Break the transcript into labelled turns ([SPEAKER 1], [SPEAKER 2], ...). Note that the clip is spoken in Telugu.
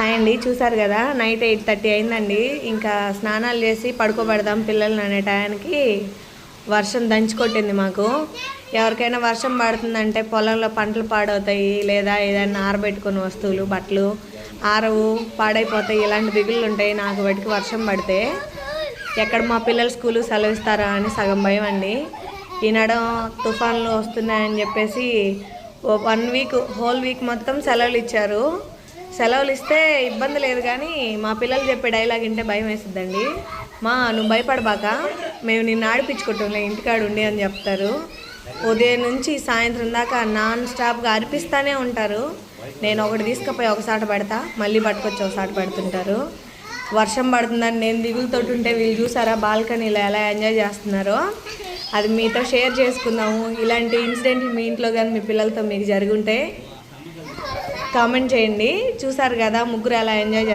[SPEAKER 1] హాయ్ అండి చూసారు కదా? నైట్ ఎయిట్ థర్టీ అయిందండి. ఇంకా స్నానాలు చేసి పడుకోబెడదాం పిల్లల్ని అనే టయానికి వర్షం దంచి కొట్టింది మాకు. ఎవరికైనా వర్షం పడుతుందంటే పొలంలో పంటలు పాడవుతాయి లేదా ఏదైనా ఆరబెట్టుకుని వస్తువులు బట్టలు ఆరవు పాడైపోతాయి. ఇలాంటి దిగులు ఉంటాయి నాకు వాటికి వర్షం పడితే. ఎక్కడ మా పిల్లలు స్కూలు సెలవిస్తారా అని సగం భయం అండి. ఈనాడు తుఫాన్లు వస్తున్నాయని చెప్పేసి ఓ వన్ వీక్ హోల్ వీక్ మొత్తం సెలవులు ఇచ్చారు. సెలవులు ఇస్తే ఇబ్బంది లేదు కానీ మా పిల్లలు చెప్పే డైలాగ్ వింటే భయం వేస్తుందండి మా నువ్వు భయపడబాక మేము నిన్ను ఆడిపించుకుంటాంలే ఇంటికాడ ఉండి అని చెప్తారు. ఉదయం నుంచి సాయంత్రం దాకా నాన్ స్టాప్గా అరిపిస్తూనే ఉంటారు. నేను ఒకటి తీసుకుపోయి ఒకసాట పెడతా మళ్ళీ పట్టుకొచ్చి ఒకసాట పెడుతుంటారు. వర్షం పడుతుందని నేను దిగులుతోటి ఉంటే వీళ్ళు చూసారా బాల్కనీలో ఎలా ఎంజాయ్ చేస్తున్నారో? అది మీతో షేర్ చేసుకుందాము. ఇలాంటి ఇన్సిడెంట్లు మీ ఇంట్లో కానీ మీ పిల్లలతో మీకు జరుగుంటే కామెంట్ చేయండి. చూసారు కదా ముగ్గురు ఎలా ఎంజాయ్